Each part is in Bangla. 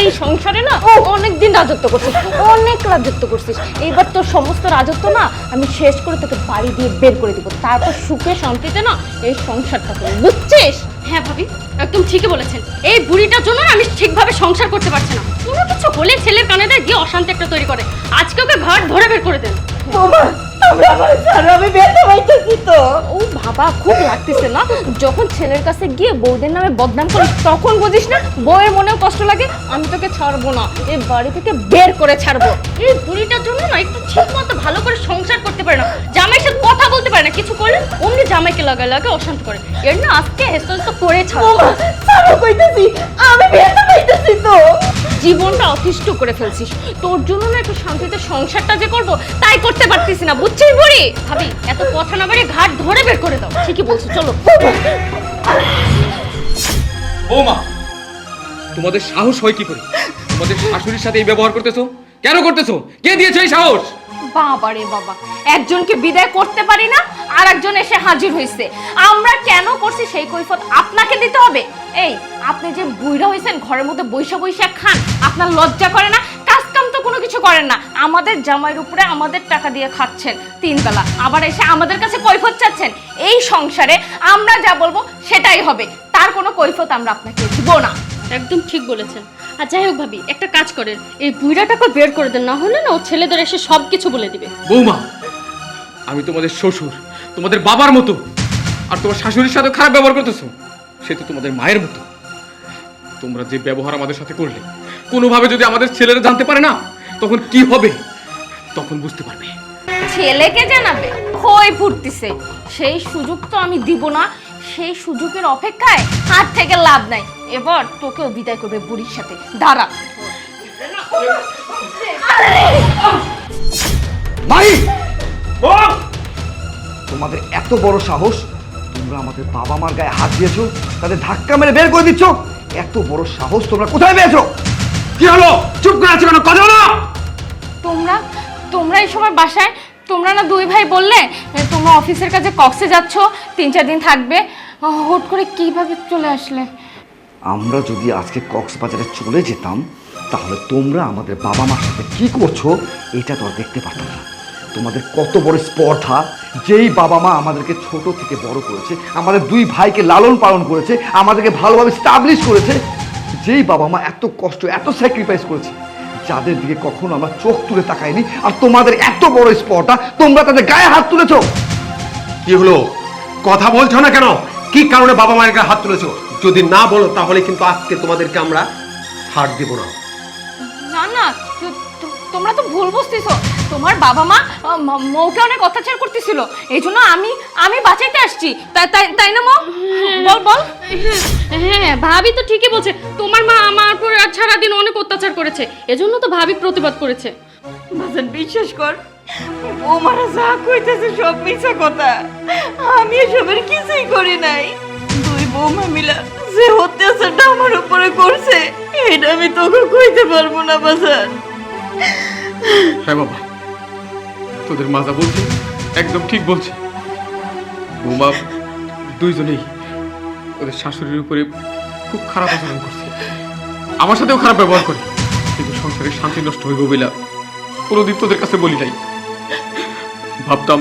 এই সংসারে না অনেক দিন রাজত্ব করছিস অনেক রাজত্ব করছিস। এইবার তোর সমস্ত রাজত্ব না আমি শেষ করে তোকে বাড়ি দিয়ে বের করে দিব। তারপর সুখে শান্তিতে না এই সংসারটা করবি বুঝছিস? হ্যাঁ ভাবি একদম ঠিকই বলেছেন। এই বুড়িটার জন্য না আমি ঠিকভাবে সংসার করতে পারছি না। কোনো কিছু হলে ছেলের কানে দেয় গিয়ে অশান্তি একটা তৈরি করে। আজকে ওকে ঘর ধরে বের করে দেন। বৌমা তোমরা আমার ছাড়ো আমি বেঁচে পাইতেছি তো। ও বাবা খুব লাগতেছে না? যখন ছেলের কাছে গিয়ে বউদের নামে বদনাম করিস তখন বুঝিস না বউয়ের মনেও কষ্ট লাগে আমি তোকে ছাড়বো না এই বাড়ি থেকে বের করে ছাড়বো। এই বুড়িটার জন্য না একটু ঠিক মতো ভালো করে সংসার করতে পারে না জামাইয়ের সাথে কথা বলতে পারে না কিছু করলে অমনি জামাইকে লাগায় লাগে অশান্ত করে। এর না আজকে হেস্তস্ত করে ছাড়বো ছাড়ো কইতেছি আমি বেঁচে পাইতেছি তো। জীবনটা অতিষ্ঠ করে ফেলছিস। তোর জন্য না একটু শান্তিতে সংসারটা যে করব তাই করতে পারতিস না বুঝছিস বুড়ি? ভাবি এত কথা না বাড়ি ঘাট ধরে বের করে দাও। ঠিকই বলছো চলো। বৌমা তোমাদের সাহস হয় কি করে? তোমাদের শাশুড়ির সাথে এই ব্যবহার করতেছো? কেন করতেছো? কে দিয়েছে এই সাহস? বাবা রে বাবা একজনকে বিদায় করতে পারি না আর একজন এসে হাজির হয়েছে আমরা কেন করছি সেই কৈফত আপনাকে দিতে হবে? এই আপনি যে বুইরা হয়েছেন ঘরের মধ্যে বৈশা বৈশা খান আপনার লজ্জা করে না? কাজ কাম তো কোনো কিছু করেন না। আমাদের জামাইয়ের উপরে আমাদের টাকা দিয়ে খাচ্ছেন তিন বেলা আবার এসে আমাদের কাছে কৈফত চাচ্ছেন। এই সংসারে আমরা যা বলব সেটাই হবে। তার কোনো কৈফত আমরা আপনাকে দিব না। একদম ঠিক বলেছেন। আর যাই হোক ভাবি একটা কাজ করেন। এই বুড়াটাকে বের করে দেন না হলে না ও ছেলেদের এসে সব কিছু বলে দিবে। বৌমা আমি তোমাদের শ্বশুর তোমাদের বাবার মতো। আর তোমার শাশুড়ির সাথে খারাপ ব্যবহার করতেছো সে তো তোমাদের মায়ের মতো। তোমরা যে ব্যবহার আমাদের সাথে করলে কোনোভাবে যদি আমাদের ছেলেরা জানতে পারে না তখন কি হবে? তখন বুঝতে পারবে। ছেলেকে জানাবে? খই ফুটতিছে। সেই সুযোগ তো আমি দিব না। সেই সুযোগের অপেক্ষায় হাত থেকে লাভ নাই। এবার তোকেও বিদায় করবে বুড়ির সাথে। দাঁড়া। ভাই তোমাদের এত বড় সাহস তোমরা আমাদের বাবা মার গায়ে হাত দিয়েছ তাদের ধাক্কা মেরে বের করে দিচ্ছ। এত বড় সাহস তোমরা কোথায় পেয়েছ? কি হলো? চুপ করে আছো কেন? কথা বলো! তোমরা তোমরা এই সময় বাসায় তোমরা না দুই ভাই বললে তোমরা অফিসের কাছে কক্সে যাচ্ছ তিন চার দিন থাকবে হুট করে কীভাবে চলে আসলে? আমরা যদি আজকে কক্সবাজারে চলে যেতাম তাহলে তোমরা আমাদের বাবা মার সাথে কি করছ এটা তো দেখতে পারতাম না। তোমাদের কত বড় স্পর্ধা যেই বাবা মা আমাদেরকে ছোট থেকে বড় করেছে আমাদের দুই ভাইকে লালন পালন করেছে আমাদেরকে ভালোভাবে স্টাবলিশ করেছে যেই বাবা মা এত কষ্ট এত স্যাক্রিফাইস করেছে যাদের দিকে কখনো আমরা চোখ তুলে তাকাইনি আর তোমাদের এত বড় স্পর্ধা তোমরা তাদের গায়ে হাত তুলেছো। কি হলো? কথা বলছো না কেন? কি কারণে বাবা মায়ের গায়ে হাত তুলেছো? যদি না বলো তাহলে কিন্তু আজকে তোমাদেরকে আমরা ছাড় দেব না না তোমরা তো ভুল বুঝতেছ। তোমার বাবা মা মৌকে অনেক অত্যাচার করতেছিল। এই জন্য আমি আমি বাঁচাইতে আসছি। তাই তাই তাই না মৌ? বল বল। হ্যাঁ ভাবি তো ঠিকই বলছে। তোমার মা আমার উপর আর সারাদিন অনেক অত্যাচার করেছে। এজন্য তো ভাবি প্রতিবাদ করেছে। বাজান বিশ্বাস কর বৌমারা যা কইতেছে সব মিছা কথা। আমি এসবের কিছুই করি নাই। দুই বৌমা মিলা যে অত্যাচারটা আমার উপরে করছে এটা আমি তোকে কইতে পারব না বাজান। হ্যাঁ বাবা, তোদের মাজা বলছে, একদম ঠিক বলছে। বৌমা দুইজনেই ওদের শাশুড়ির উপরে খুব খারাপ আচরণ করছে। আমার সাথেও খারাপ ব্যবহার করে, কিন্তু সংসারের শান্তি নষ্ট হইব বলে কোনোদিন তোদের কাছে বলি নাই। ভাবতাম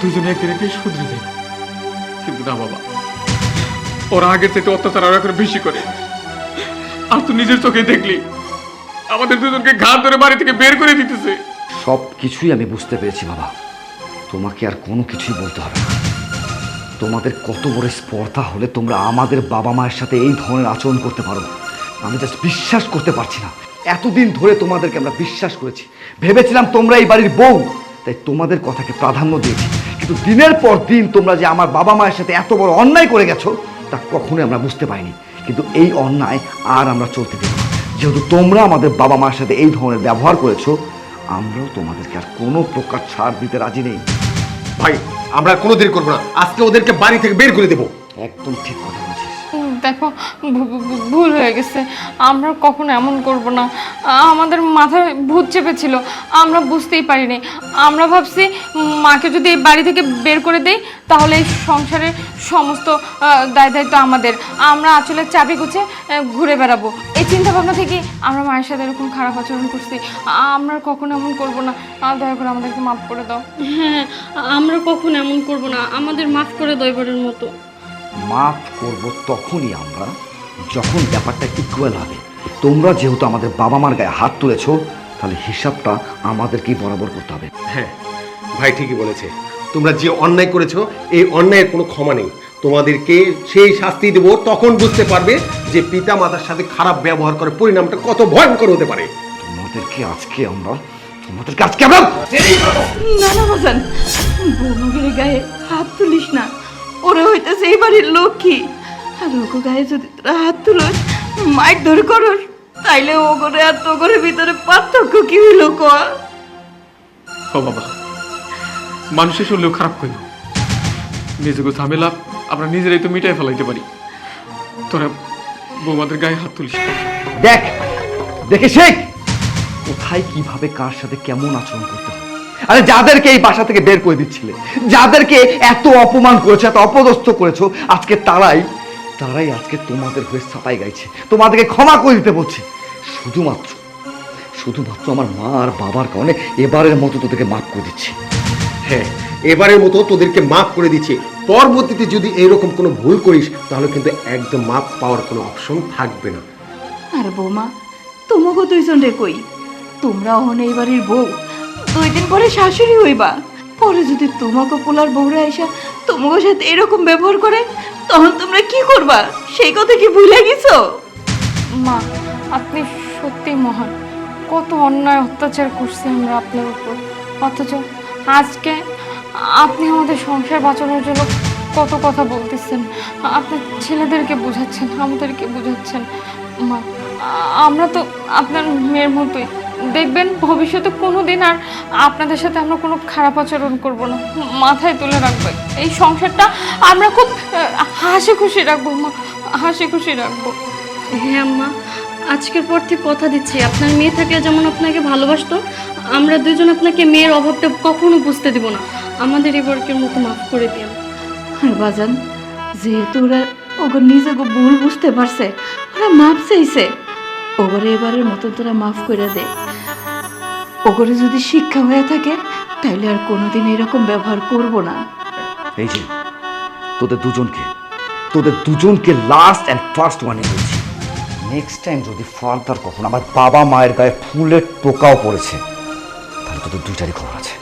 দুজনে একদিন একদিন শুধরে যাই কিন্তু না বাবা, ওরা আগের চাইতে অত্যাচার আরও এখন বেশি করে। আর তুই নিজের চোখে দেখলি আমাদের দুজনকে ঘাট ধরে বাড়ি থেকে বের করে দিতেছে। সব কিছুই আমি বুঝতে পেরেছি, বাবা। তোমাকে আর কোনো কিছুই বলতে হবে না। তোমাদের কত বড় স্পর্ধা হলে তোমরা আমাদের বাবা মায়ের সাথে এই ধরনের আচরণ করতে পারো আমি জাস্ট বিশ্বাস করতে পারছি না। এতদিন ধরে তোমাদেরকে আমরা বিশ্বাস করেছি। ভেবেছিলাম তোমরা এই বাড়ির বউ, তাই তোমাদের কথাকে প্রাধান্য দিয়েছি। কিন্তু দিনের পর দিন তোমরা যে আমার বাবা মায়ের সাথে এত বড় অন্যায় করে গেছো, তা কখনোই আমরা বুঝতে পারিনি। কিন্তু এই অন্যায় আর আমরা চলতে দেব না যেহেতু তোমরা আমাদের বাবা মার সাথে এই ধরনের ব্যবহার করেছ আমরাও তোমাদেরকে আর কোনো প্রকার ছাড় দিতে রাজি নেই। ভাই আমরা কোনো দেরি করব না। আজকে ওদেরকে বাড়ি থেকে বের করে দেবো। একদম ঠিক কথা বলছিস। দেখো ভুল হয়ে গেছে। আমরা কখনো এমন করব না। আমাদের মাথায় ভূত চেপেছিল। আমরা বুঝতেই পারিনি। আমরা ভাবছি মাকে যদি এই বাড়ি থেকে বের করে দেই তাহলে এই সংসারের সমস্ত দায় দায়িত্ব আমাদের। আমরা আঁচলের চাবি গুছে ঘুরে বেড়াবো। চিন্তা ভাবনা থেকে আমরা মায়ের সাথে এরকম খারাপ আচরণ করছি। আমরা কখনো এমন করব না। দয়া করে আমাদেরকে মাফ করে দাও। হ্যাঁ আমরা কখনো এমন করব না। আমাদের মাফ করে দাও এবারের মতো। মাফ করব তখনই আমরা যখন ব্যাপারটা ইকুয়াল হবে। তোমরা যেহেতু আমাদের বাবা মার গায়ে হাত তুলেছো তাহলে হিসাবটা আমাদেরকেই বরাবর করতে হবে। হ্যাঁ ভাই ঠিকই বলেছে। তোমরা যে অন্যায় করেছ এই অন্যায়ের কোনো ক্ষমা নেই। তোমাদেরকে সেই শাস্তি দেবো তখন বুঝতে পারবে যে পিতা মাতার সাথে খারাপ ব্যবহার করে পরিণামটা কত ভয়ঙ্কর হতে পারে। তোমাদেরকে আজকে আমরা তোমাদেরকে আজকে আমরা না না বাজান বৌমাগের গায়ে হাত তুলিস না। ওরা হইতেছে এই বাড়ির লক্ষ্মী। আর ওগো গায়ে যদি তোরা হাত তুলোস মাইক ধরে করস তাইলে ও করে আর তো করে ভিতরে পার্থক্য কি হইল ক? ও বাবা মানুষের শুনলেও খারাপ কইব নিজেকে ঝামেলা আমরা নিজেরাই তো মিটাই ফেলাইতে পারি। তোরা বৌমাদের গায়ে হাত তুলিস। দেখ, দেখে শেখ কোথায়, কীভাবে, কার সাথে কেমন আচরণ করতে হয়। আরে যাদেরকে এই বাসা থেকে বের করে দিচ্ছিলে, যাদেরকে এত অপমান করেছ, এত অপদস্থ করেছ, আজকে তারাই তারাই আজকে তোমাদের হয়ে সাপাই গাইছে। তোমাদেরকে ক্ষমা করে দিতে বলছে। শুধুমাত্র শুধুমাত্র আমার মা আর বাবার কারণে এবারের মতো তোদেরকে মাফ করে দিচ্ছি। হ্যাঁ এবারের মতো তোদেরকে মাফ করে দিচ্ছে। পরবর্তীতে যদি এরকম কোনো ভুল করিস তাহলে কিন্তু একদম মাফ পাওয়ার কোনো অপশন থাকবে না। আর বৌমা তোমাকে দুইজন রে কই? তোমরা অহন এই বাড়ির বউ। দুই দিন পরে শাশুড়ি হইবা। পরে যদি তোমাকে পোলার বউরা এসা তোমাকে সাথে এরকম ব্যবহার করে তখন তোমরা কি করবা? সেই কথা কি ভুলে গেছো? মা আপনি সত্যি মহান। কত অন্যায় অত্যাচার করছি আমরা আপনার উপর। অথচ আজকে আপনি আমাদের সংসার বাঁচানোর জন্য কত কথা বলতেছেন। আপনার ছেলেদেরকে বোঝাচ্ছেন, আমাদেরকে বোঝাচ্ছেন। মা, আমরা তো আপনার মেয়ের মতোই। দেখবেন ভবিষ্যতে কোনো দিন আর আপনাদের সাথে আমরা কোনো খারাপ আচরণ করব না। মাথায় তুলে রাখবে এই সংসারটা আমরা খুব হাসি খুশি রাখব মা, হাসি খুশি রাখব। হ্যাঁ আম্মা আজকের পর থেকে কথা দিচ্ছি। আপনার মেয়ে থাকলে যেমন আপনাকে ভালোবাসতো আমরা দুজন আপনাকে মেয়ের অভাবটা কখনো বুঝতে দিব না। আমাদের এবারকের মতো মাফ করে দিন আর বাজান যেহেতু ওরা ওগর নিজেকে ভুল বুঝতে পারছে ওরা মাপ চাইছে ওগরে এবারের মতো তোরা মাফ করে দে। ওগরে যদি শিক্ষা হয়ে থাকে তাইলে আর কোনোদিন এরকম ব্যবহার করব না। এই যে তোদের দুজনকে তোদের দুজনকে লাস্ট অ্যান্ড ফার্স্ট ওয়ার্নিং বলছি। নেক্সট টাইম যদি ফার্দার কখন আমার বাবা মায়ের গায়ে ফুলের টোকাও পড়েছে, তাহলে তোদের দুইটারই খবর আছে।